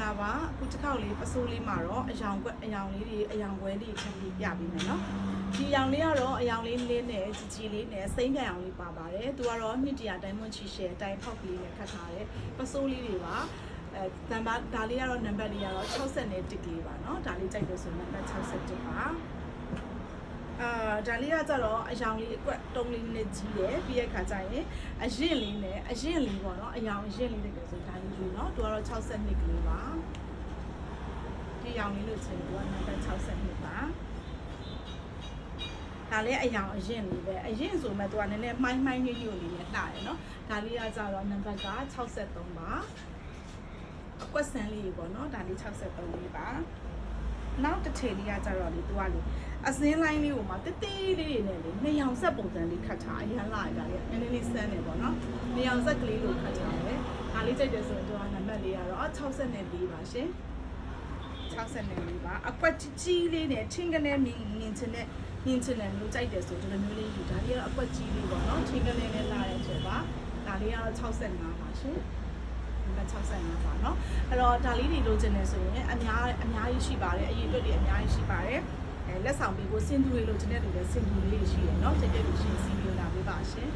လာပါအခုတစ်ခေါက်လေးပစိုးလေးမှာတော့အယောင်ကွက်အယောင်လေးတွေအယောင်ပွဲလေးထပ်ပြီးပြပေးမယ်နော်ဒီအယောင်လေးကတော့အယောင်လေးလေးနဲ့ကြီးကြီးလေးနဲ့စိမ့်ပြန်အောင်လေးပါပါတယ်သူကတော့နှစ်တရာတိုင်းမွန်ချီရှယ်တိုင်းဖောက်ကလေးနဲ့ခတ်ထားတယ်ပစိုးလေးတွေပါအဲနံပါတ်ဒါလေးကတော့နံပါတ်လေးကတော့60နဲ့တစ်ကလေးပါเนาะဒါလေးကြိုက်လို့ဆိုရင်နံပါတ်61ပါ အာဒါလေးကကြတော့အယောင်လေးအကွက်တုံးလေးနဲ့ကြီးတယ်ပြီးရခါကျရင်အရင်လေးနဲ့အရင်လေးပေါ့နော်အယောင်အရင်လေးတကယ်ဆိုဒါလေးလေးနော်သူကတော့62ကလေးပါဒီအယောင်လေးလို့ချင်းသူကနံပါတ်62ပါဒါလည်းအယောင်အရင်လေးပဲအရင်ဆိုမှသူကနည်းနည်းမှိုင်းမှိုင်းလေးညို့လေးနဲ့တာတယ်နော်ဒါလေးကကြတော့နံပါတ်က63ပါအကွက်ဆန်လေးပေါ့နော်ဒါလေး63လေးပါ နောက်တစ်ချိန်လေးကကြတော့လေသူကလေအစင်းလိုင်းလေးကိုမှတိတိလေးတွေနဲ့လေနေအောင်ဆက်ပုံစံလေးခတ်ထားအရင်လာကြတယ်နည်းနည်းလေးစမ်းတယ်ပေါ့နော်နေအောင်ဆက်ကလေးလိုခတ်ထားတယ်ဒါလေးကြိုက်တယ်ဆိုရင်သူကနံပါတ်လေးကတော့64ပါရှင်64ပါအကွက်ကြီးကြီးလေးနဲ့ချင်းကနေမြင်မြင်ချင်တဲ့မြင်ချင်တယ်မျိုးကြိုက်တယ်ဆိုဒီလိုမျိုးလေးယူဒါလေးကအကွက်ကြီးလေးပေါ့နော်ချင်းကနေနဲ့လာရဲဆိုပါဒါလေးကတော့65ပါရှင်နံပါတ်65ပါနော် အဲ့တော့ဒါလေးတွေလိုချင်နေဆိုရင်အများအများကြီးရှိပါတယ်အရေးအတွက်တွေအများကြီးရှိပါတယ်အဲလက်ဆောင်ပေးဖို့စင်သူတွေလိုချင်တဲ့လူတွေစင်သူလေးတွေရှိရယ်เนาะတကယ်လို့ရှိရင်စီးပြီးလာပေးပါရှင်